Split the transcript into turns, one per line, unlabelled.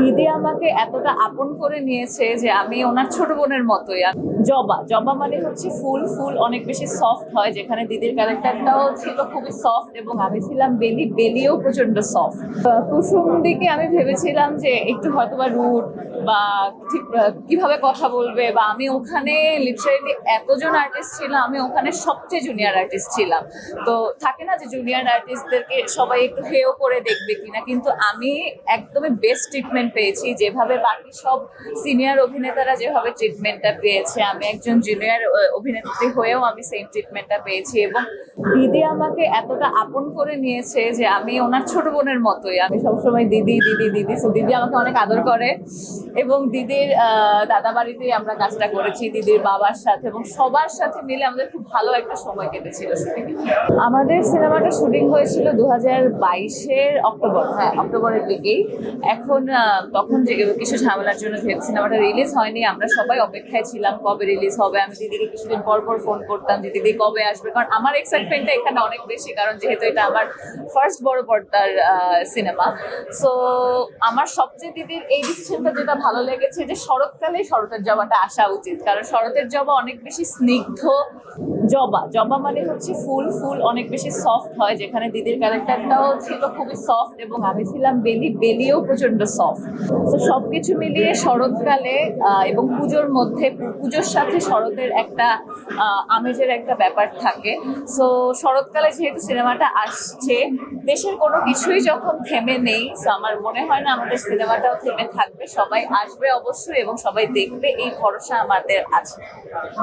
দিদি আমাকে এতটা আপন করে নিয়েছে যে আমি ওনার ছোট বোনের মতোই। জবা জবা মানে হচ্ছে ফুল ফুল অনেক বেশি সফট হয়, যেখানে দিদির ক্যারেক্টারটাও ছিল খুবই সফট এবং আমি ছিলাম বেলি, বেলিও প্রচণ্ড সফট কুসুম দিকে আমি ভেবেছিলাম যে একটু হয়তোবা রুট বা ঠিক কীভাবে কথা বলবে, বা আমি ওখানে লিটারেলি এতজন আর্টিস্ট ছিলাম, আমি ওখানে সবচেয়ে জুনিয়র আর্টিস্ট ছিলাম। তো থাকে না যে জুনিয়র আর্টিস্টদেরকে সবাই একটু হেও করে দেখবে কিনা, কিন্তু আমি একদমই বেস্ট ট্রিটমেন্ট পেয়েছি। যেভাবে বাকি সব সিনিয়র অভিনেতারা যেভাবে ট্রিটমেন্টটা পেয়েছে, আমি একজন জুনিয়র অভিনেত্রী হয়েও আমি সেম ট্রিটমেন্টটা পেয়েছি এবং দিদি আমাকে এতটা আপন করে নিয়েছে যে আমি ওনার ছোট বোনের মতোই। আমি সবসময় দিদি দিদি দিদি সো দিদি আমাকে অনেক আদর করে। এবং দিদির দাদা বাড়িতেই আমরা কাজটা করেছি, দিদির বাবার সাথে এবং সবার সাথে মিলে আমাদের খুব ভালো একটা সময় কেটেছিল আমাদের সিনেমাটা শুটিং হয়েছিল দু হাজার বাইশের অক্টোবর হ্যাঁ অক্টোবরের দিকেই। এখন তখন যে কিছু ঝামেলার জন্য যেহেতু সিনেমাটা রিলিজ হয়নি, আমরা সবাই অপেক্ষায় ছিলাম কবে রিলিজ হবে। আমি দিদিকে কিছুদিন পর পর ফোন করতাম যে, দিদি, কবে আসবে? কারণ আমার এক্সাইটমেন্টটা এখানে অনেক বেশি, কারণ যেহেতু এটা আমার ফার্স্ট বড় পর্দার সিনেমা সো আমার সবচেয়ে দিদির এই ডিসিশনটা যেটা ভালো লেগেছে যে শরৎকালে শরতের জবাটা আসা উচিত, কারণ শরতের জবা অনেক বেশি স্নিগ্ধ জবা। জবা মানে হচ্ছে ফুল ফুল অনেক বেশি সফট হয়, যেখানে দিদির ক্যারেক্টারটাও ছিল খুবই সফট এবং আমি ছিলাম বেলি, বেলিও প্রচণ্ড সফট তো সবকিছু মিলিয়ে শরৎকালে এবং পুজোর মধ্যে, পুজোর সাথে শরতের একটা আমেজের একটা ব্যাপার থাকে। সো শরৎকালে যেহেতু সিনেমাটা আসছে, দেশের কোনো কিছুই যখন থেমে নেই তো আমার মনে হয় না আমাদের সিনেমাটাও থেমে থাকবে, সবাই আসবে অবশ্যই এবং সবাই দেখবে এই ভরসা আমাদের আছে।